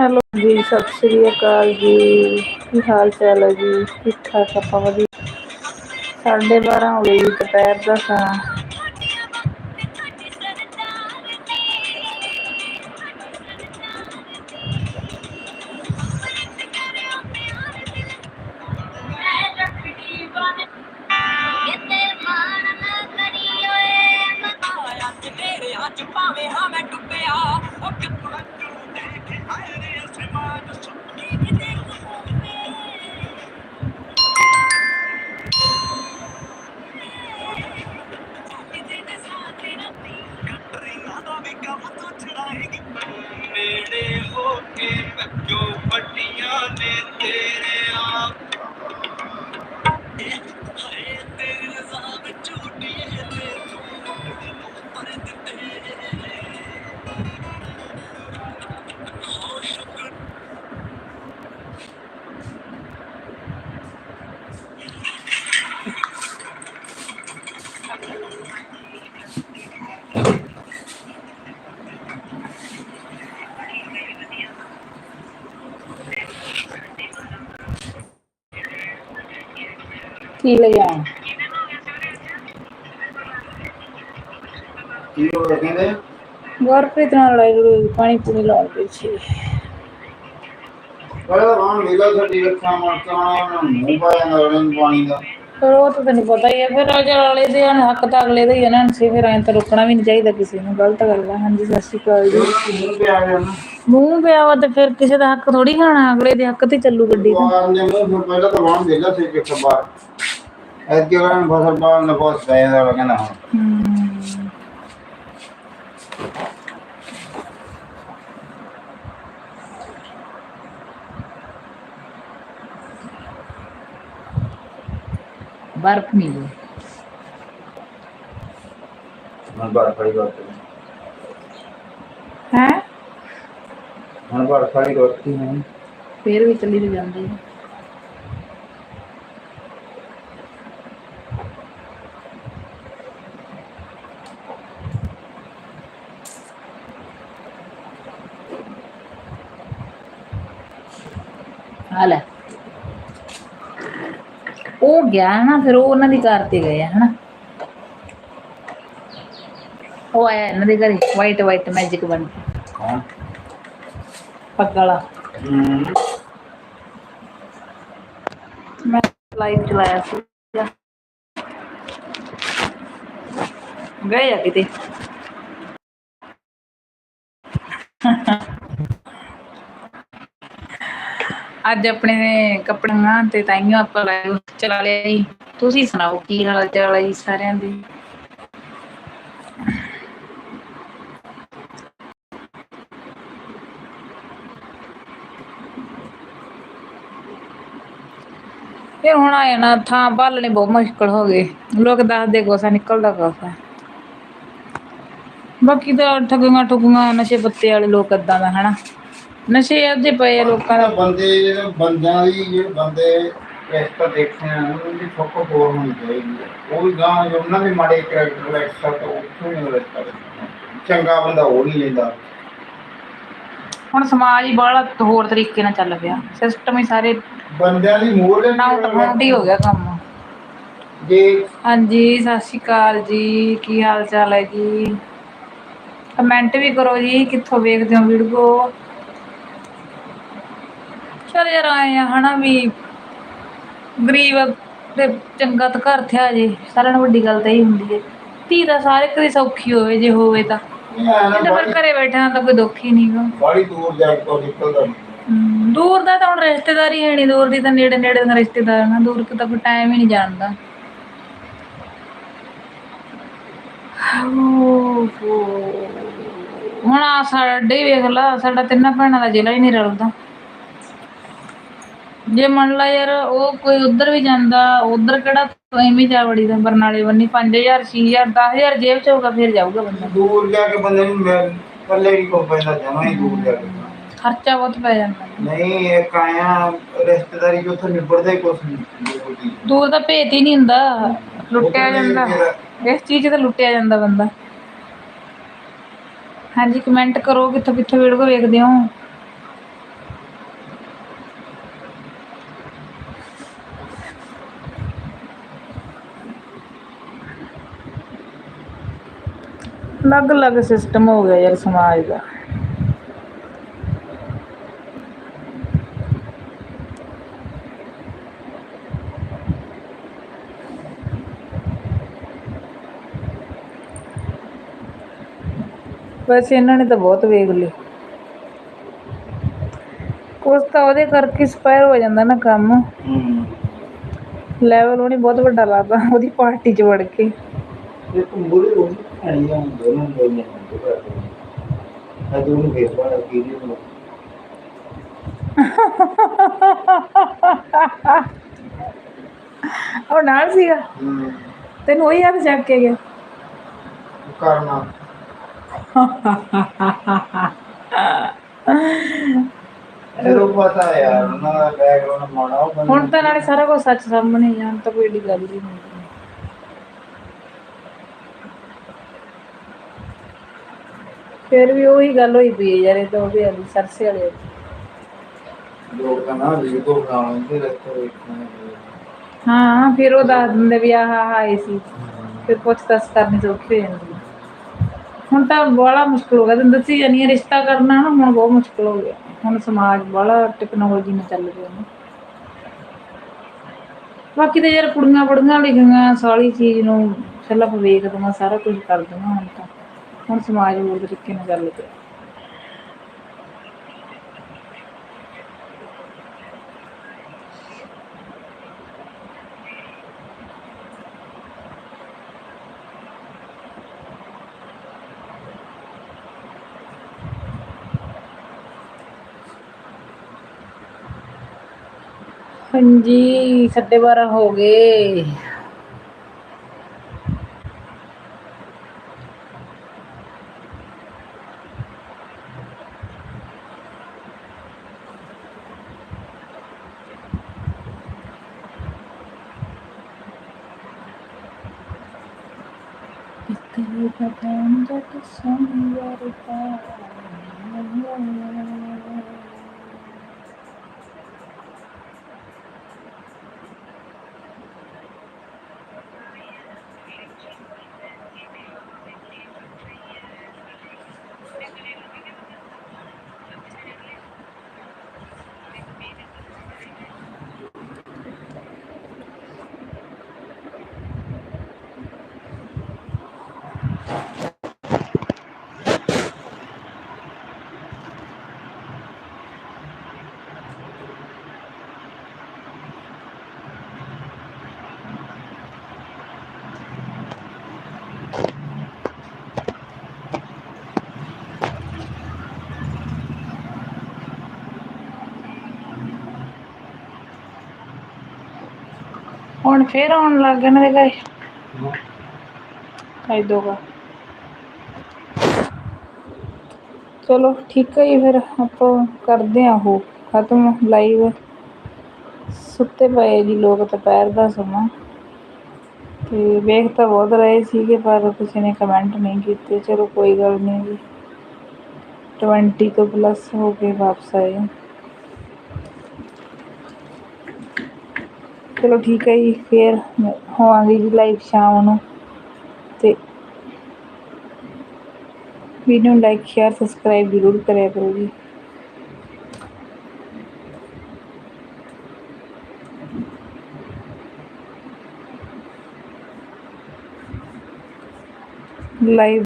Hello ਜੀ, ਸਤਿ ਸ੍ਰੀ ਅਕਾਲ ਜੀ। ਕੀ ਹਾਲ ਚਾਲ ਹੈ ਜੀ? ਠੀਕ ਠਾਕ ਆਪਾਂ ਵਧੀਆ। ਸਾਢੇ ਬਾਰਾਂ ਹੋ ਗਏ ਜੀ, ਦੁਪਹਿਰ ਦਾ ਖਾਣਾ ਲਿਆ ਕੀ ਹੋ ਰਿਹਾ ਕਹਿੰਦੇ? ਗੁਰਪ੍ਰੀਤ ਨਾਲ ਲੜਾਈ ਲੜੂਈ ਪਾਣੀ ਪੂਣੀ ਲਾਉਣ ਪਈ ਸੀ। ਰਾਣ ਸਾਡੀ ਮੂੰਹ ਪਾਣੀ ਦਾ। ਪਰ ਉਹ ਤਾਂ ਤੈਨੂੰ ਪਤਾ ਹੀ ਹੈ ਫਿਰ ਅਗਰ ਵਾਲੇ ਦੇ ਹਨ ਹੱਕ ਤਾਂ ਅਗਲੇ ਦਾ ਹੀ ਹੈ ਨਾ ਸੀ ਫਿਰ ਐਂ ਤਾਂ ਰੁਕਣਾ ਵੀ ਨਹੀਂ ਚਾਹੀਦਾ ਕਿਸੇ ਨੂੰ ਗਲਤ ਗੱਲ ਹੈ ਹਾਂਜੀ ਸਤਿ ਸ਼੍ਰੀ ਅਕਾਲ ਜੀ। ਮੂੰਹ ਪਿਆ ਗਿਆ ਨਾ। ਮੂੰਹ ਪਿਆ ਵਾ ਤੇ ਫਿਰ ਕਿਸੇ ਦਾ ਹੱਕ ਥੋੜੀ ਖਾਣਾ ਅਗਲੇ ਦੇ ਹੱਕ ਤੇ ਚੱਲੂ ਗੱਡੀ ਤਾਂ। ਵਾਰ ਨੇ ਮੂੰਹ ਫਿਰ ਪਹਿਲਾਂ ਤਾਂ ਰਾਣ ਵੇਲਾ ਸੀ ਕਿ ਖਬਰ ਐਤਕੀ ਫਸਲ ਬਹੁਤ ਕਹਿੰਦਾ। ਬਰਫ ਮਿਲੀ ਹੁਣ ਬਾਰ ਖੜੀ ਰੋਟੀ ਹੈ ਹੁਣ ਬਾਰ ਖੜੀ ਰੋਟੀ ਹੈ ਫੇਰ ਵੀ ਚੱਲੀ ਜਾਂਦੀ ਹੈ ਆ ਲੈ। ਉਹ ਗਿਆ ਨਾ ਫਿਰ ਉਹ ਉਹਨਾਂ ਦੀ ਕਾਰ ਤੇ ਗਏ ਹਨਾ। ਉਹ ਆਇਆ ਇਹਨਾਂ ਦੇ ਘਰੇ ਵਾਈਟ ਵਾਈਟ ਮੈਜਿਕ ਬਣ ਕੇ ਕੌਣ? ਪੱਗ ਵਾਲਾ ਹੂੰ। ਮੈਂ ਲਾਈਵ ਚਲਾਇਆ ਸੀ। ਗਏ ਆ ਕਿਤੇ? ਅੱਜ ਆਪਣੇ ਕੱਪੜਿਆਂ ਤੇ ਤਾਈਓ ਆਪਾਂ ਲਾਈਵ ਚਲਾ ਲਿਆ ਜੀ। ਤੁਸੀਂ ਸੁਣਾਓ, ਕੀ ਹਾਲ ਚਾਲ ਹੈ ਜੀ ਸਾਰਿਆਂ ਦੇ? ਫਿਰ ਹੁਣ ਆਏ ਨਾ, ਥਾਂ ਭਾਲਣੇ ਬਹੁਤ ਮੁਸ਼ਕਲ ਹੋ ਗਏ ਲੋਕ ਦੱਸਦੇ ਕੋਸਾ ਨਿਕਲਦਾ ਕੋਸਾ। ਬਾਕੀ ਤਾਂ ਠੱਗੀਆਂ ਠੁੱਗੀਆਂ, ਨਸ਼ੇ ਪੱਤੇ ਵਾਲੇ ਲੋਕ ਏਦਾਂ ਦਾ, ਹਨਾ। ਨਸ਼ੇ ਅੱਧੇ ਪਏ ਆ ਲੋਕਾਂ ਦਾ। ਬੰਦੇ ਜਿਹੜੇ ਬੰਦਿਆਂ ਦੀ ਜਿਹੜੇ ਬੰਦੇ ਇਸ ਤੋਂ ਦੇਖਦੇ ਆ ਉਹਨਾਂ ਦੀ ਫੋਕੋ ਹੋਰ ਹੋਣੀ ਚਾਹੀਦੀ ਹੈ ਉਹ ਵੀ ਗਾਂ ਜੋ ਉਹਨਾਂ ਦੇ ਮਾੜੇ ਕਰੈਕਟਰ ਐਕਸਟਰਾ ਤੋਂ ਉੱਥੋਂ ਹੀ ਰਸਤਾ ਚੰਗਾ ਬੰਦਾ ਉਹ ਨਹੀਂ ਲੈਂਦਾ। ਹੁਣ ਸਮਾਜ ਹੀ ਬੜਾ ਹੋਰ ਤਰੀਕੇ ਨਾਲ ਚੱਲ ਪਿਆ। ਸਿਸਟਮ ਹੀ ਸਾਰੇ ਬੰਦਿਆਂ ਦੀ ਮੋਰ ਦੇ ਨਾਉਟ ਫਾਉਂਡੀ ਹੋ ਗਿਆ ਕੰਮ। ਜੇ ਹਾਂਜੀ ਸਤਿ ਸ਼੍ਰੀ ਅਕਾਲ ਜੀ। ਕੀ ਹਾਲ ਚਾਲ ਹੈ ਜੀ? ਕਮੈਂਟ ਵੀ ਕਰੋ ਜੀ ਕਿੱਥੋਂ ਵੇਖਦੇ ਹੋ ਵੀਡੀਓ? ਚਲ ਯਾਰ ਆਏ ਆ ਹਨਾ ਵੀ ਗਰੀਬ ਤੇ ਚੰਗਾ ਤਾਂ ਘਰ ਥਿਆ ਜੇ ਸਾਰਿਆਂ ਨਾਲੋਂ ਵੱਡੀ ਗੱਲ ਤਾਂ ਇਹ ਹੁੰਦੀ ਹੈ। ਧੀ ਤਾਂ ਸਾਰੇ ਕਦੇ ਸੌਖੀ ਹੋਵੇ ਜੇ ਹੋਵੇ ਤਾਂ। ਨਾ ਇਹ ਤਾਂ ਫਿਰ ਘਰੇ ਬੈਠਾ ਤਾਂ ਕੋਈ ਦੁੱਖ ਹੀ ਨਹੀਂਗਾ ਬੜੀ ਦੂਰ ਜਾ ਕੇ ਕੋਈ ਨਿਕਲਦਾ ਨਹੀਂ। ਦੂਰ ਦਾ ਤਾਂ ਹੁਣ ਰਿਸ਼ਤੇਦਾਰੀ ਹੈ ਨਹੀਂ ਦੂਰ ਦੀ ਤਾਂ ਨੇੜੇ ਨੇੜੇ ਦਾ ਰਿਸ਼ਤੇਦਾਰ ਨਾ ਦੂਰ ਤਾਂ ਕੋਈ ਟਾਈਮ ਹੀ ਨਹੀਂ ਜਾਣਦਾ ਹੁਣ ਆ ਸਾਡੇ ਹੀ ਵੇਖ ਲਾ ਸਾਡਾ ਤਿੰਨਾਂ ਭੈਣਾਂ ਦਾ ਜ਼ਿਲ੍ਹਾ ਹੀ ਨਹੀਂ ਰਲਦਾ। ਜੇ ਮੰਨ ਲਾ ਯਾਰ ਉਹ ਕੋਈ ਉਧਰ ਵੀ ਜਾਂਦਾ ਉਧਰ ਕਿਹੜਾ ਐਵੇਂ ਜਾ ਵੜੀ ਦਾ ਬਰਨਾਲੇ ਬੰਨੀ 5000 6000 10000 ਜੇਬ ਚ ਹੋਊਗਾ ਫਿਰ ਜਾਊਗਾ ਬੰਦਾ। ਦੂਰ ਜਾ ਕੇ ਬੰਦੇ ਨੂੰ ਮੈਂ- ਇਕੱਲੇ ਹੀ ਕੋ ਪੈਂਦਾ ਜਮਾ ਹੀ ਦੂਰ ਜਾ ਕੇ। ਖਰਚਾ ਬਹੁਤ ਪੈ ਜਾਂਦਾ। ਨਹੀਂ ਇੱਕ ਆਇਆ ਰਿਸ਼ਤੇਦਾਰੀ ਜੋ ਉੱਥੇ ਨਿਬੜਦਾ ਹੀ ਕੁਛ ਨਹੀਂ। ਦੂਰ ਦਾ ਭੇਤ ਹੀ ਨਹੀਂ ਹੁੰਦਾ। ਲੁੱਟਿਆ ਜਾਂਦਾ। ਇਸ ਚੀਜ਼ 'ਚ ਤਾਂ ਲੁੱਟਿਆ ਜਾਂਦਾ ਬੰਦਾ। ਹਾਂਜੀ ਕਮੈਂਟ ਕਰੋ ਕਿੱਥੋਂ ਕਿੱਥੋਂ ਵੀਡੀਓ ਵੇਖਦੇ ਹੋ। ਅਲੱਗ ਅਲੱਗ ਸਿਸਟਮ ਹੋ ਗਿਆ ਯਾਰ ਸਮਾਜ ਦਾ। ਵੈਸੇ ਇਹਨਾਂ ਨੇ ਤਾਂ ਬਹੁਤ ਵੇਖ ਲਏ। ਕੁਛ ਤਾਂ ਉਹਦੇ ਕਰਕੇ ਸਪਾਇਰ ਹੋ ਜਾਂਦਾ ਨਾ ਕੰਮ। ਹੂੰ। ਲੈਵਲ ਉਹਨੇ ਬਹੁਤ ਵੱਡਾ ਲਾਤਾ ਉਹਦੀ ਪਾਰਟੀ 'ਚ ਵੜ ਕੇ। ਇਹ ਤਾਂ ਮੂਰੇ ਉਹ ਉਹ ਨਾਲ ਸੀਗਾ? ਤੈਨੂੰ ਉਹੀ ਹੱਥ ਚੱਕ ਕੇ ਗਿਆ? ਕਰਨਾ। ਜਦੋਂ ਪਤਾ ਯਾਰ ਉਹਨਾਂ ਦਾ ਬੈਕਗ੍ਰਾਉਂਡ ਮਾੜਾ ਹੁਣ ਤਾਂ ਨਾਲੇ ਸਾਰਾ ਕੁਝ ਸੱਚ ਸਾਹਮਣੇ ਤਾਂ ਕੋਈ ਏਡੀ ਗੱਲ ਹੀ ਨਹੀਂ। ਫਿਰ ਵੀ ਉਹੀ ਗੱਲ ਹੋਈ ਪਈ ਹੈ ਯਾਰ ਇਹ ਤਾਂ ਉਹਦੇ ਵਾਲੀ ਸਰਸੇ ਵਾਲੇ ਲੋਕ ਤਾਂ ਨਾ ਵੀਡੀਓ ਬਣਾ ਲੈਂਦੇ ਰਸਤੇ ਵੇਖਣਾ ਹਾਂ ਫਿਰ ਉਹ ਦੱਸ ਦਿੰਦੇ ਵੀ ਆਹ ਆਹ ਆਏ ਸੀ। ਫਿਰ ਪੁੱਛ ਦੱਸ ਕਰਨੀ ਸੌਖੀ ਹੋ ਜਾਂਦੀ ਹੈ। ਹੁਣ ਤਾਂ ਬੜਾ ਮੁਸ਼ਕਲ ਹੋ ਗਿਆ। ਤੈਨੂੰ ਦੱਸੀ ਜਾਨੀ ਰਿਸ਼ਤਾ ਕਰਨਾ ਨਾ ਹੁਣ ਬਹੁਤ ਮੁਸ਼ਕਲ ਹੋ ਗਿਆ। ਹੁਣ ਸਮਾਜ ਬੜਾ ਟੈਕਨੋਲੋਜੀ ਨਾਲ ਚੱਲ ਪਿਆ ਨਾ। ਬਾਕੀ ਤਾਂ ਯਾਰ ਕੁੜੀਆਂ ਬੜੀਆਂ ਲਿਖੀਆਂ ਸਾਰੀ ਚੀਜ਼ ਨੂੰ ਸਿਰਫ ਵੇਖਦੀਆਂ ਸਾਰਾ ਕੁਝ ਕਰਦੀਆਂ ਹੁਣ ਤਾਂ। ਹੁਣ ਸਮਾਜ ਹੋਰ ਤਰੀਕੇ ਨਾਲ ਚੱਲ ਪਿਆ। ਹਾਂਜੀ ਸਾਢੇ ਬਾਰਾਂ ਹੋ ਗਏ। ਇਤਨੇ Yuga Bandha Kisamvarita ਹੁਣ ਫੇਰ ਆਉਣ ਲੱਗ ਗਏ ਦੇ ਘਰੇ। ਖਾਈ ਦੋਗਾ ਚਲੋ ਠੀਕ ਹੈ ਜੀ ਫਿਰ। ਆਪਾਂ ਕਰਦੇ ਆ ਉਹ। ਖਤਮ ਲਾਈਵ ਸੁੱਤੇ ਪਏ ਜੀ ਲੋਕ ਦੁਪਹਿਰ ਦਾ ਸਮਾਂ। ਤੇ ਵੇਖ ਤਾਂ ਬਹੁਤ ਰਹੇ ਸੀਗੇ ਪਰ ਕਿਸੇ ਨੇ ਕਮੈਂਟ ਨਹੀਂ ਕੀਤੇ। ਚਲੋ ਕੋਈ ਗੱਲ ਨਹੀਂ ਜੀ। 20 ਤੋਂ ਪਲੱਸ ਹੋ ਕੇ ਵਾਪਸ ਆਏ। ਚਲੋ ਠੀਕ ਹੈ ਜੀ, ਫੇਰ ਹੋਵਾਂਗੀ ਜੀ ਲਾਈਵ ਸ਼ਾਮ ਨੂੰ ਤੇ ਵੀਡੀਓ ਨੂੰ ਲਾਈਕ ਸ਼ੇਅਰ ਸਬਸਕ੍ਰਾਈਬ ਜ਼ਰੂਰ ਕਰਿਆ ਕਰੋ ਜੀ। ਲਾਈਵ